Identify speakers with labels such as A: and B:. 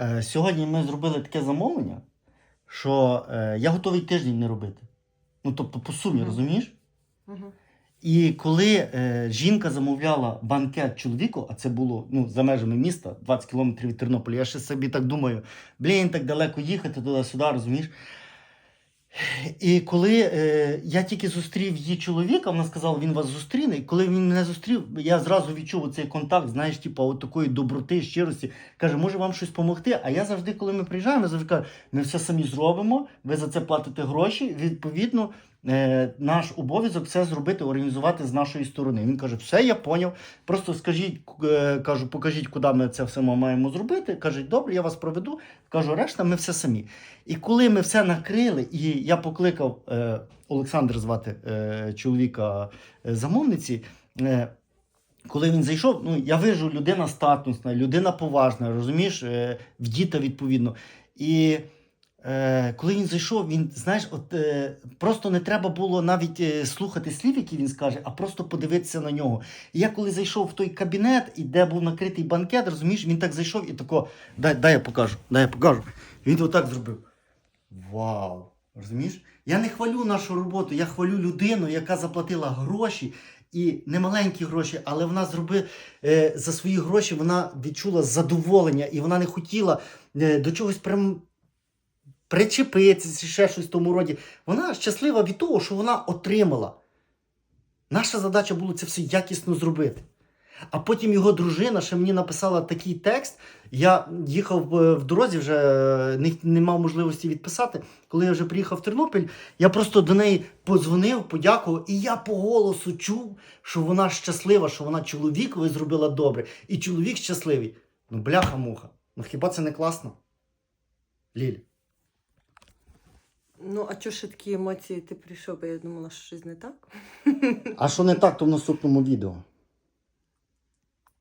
A: Е, Сьогодні ми зробили таке замовлення, що е, я готовий тиждень не робити. Ну, тобто, по сумі,
B: Мгм.
A: розумієш?
B: Угу.
A: І коли е, жінка замовляла банкет чоловіку, а це було ну, за межами міста, 20 кілометрів від Тернополя, я ще собі так думаю, блін, так далеко їхати туди-сюди, розумієш? І коли е, я тільки зустрів її чоловіка, вона сказала, він вас зустріне. І коли він мене зустрів, я зразу відчув цей контакт, знаєш, типу, от такої доброти, щирості. Каже, може вам щось допомогти? А я завжди, коли ми приїжджаємо, я завжди кажу, ми все самі зробимо, ви за це платите гроші. Відповідно, е, наш обов'язок все зробити, організувати з нашої сторони. Він каже, все, я поняв. Просто скажіть, е, кажу, покажіть, куди ми це все маємо зробити. Каже, добре, я вас проведу. Кажу, решта ми все самі. І коли ми все накрили, і я покликав е, Олександр звати чоловіка замовниці. Коли він зайшов, ну я вижу, людина статусна, людина поважна, розумієш, е, в діта відповідно. І е, коли він зайшов, він, знаєш, от е, просто не треба було навіть е, слухати слів, які він скаже, а просто подивитися на нього. І я коли зайшов в той кабінет, і де був накритий банкет, розумієш, він так зайшов і тако, дай, дай я покажу, дай я покажу. Він отак зробив. Вау! Розумієш? Я не хвалю нашу роботу, я хвалю людину, яка заплатила гроші. І не маленькі гроші, але вона зробила е, за свої гроші, вона відчула задоволення, і вона не хотіла е, до чогось прям причепитися, чи ще щось в тому роді. Вона щаслива від того, що вона отримала. Наша задача було це все якісно зробити. А потім його дружина ще мені написала такий текст. Я їхав е, в дорозі, вже е, не, не мав можливості відписати. Коли я вже приїхав в Тернопіль, я просто до неї подзвонив, подякував, і я по голосу чув, що вона щаслива, що вона чоловікові зробила добре, і чоловік щасливий. Ну, бляха-муха. Ну хіба це не класно? Ліль.
B: Ну, а чого ще такі емоції ти прийшов, бо я думала, що щось не так.
A: А що не так, то в наступному відео.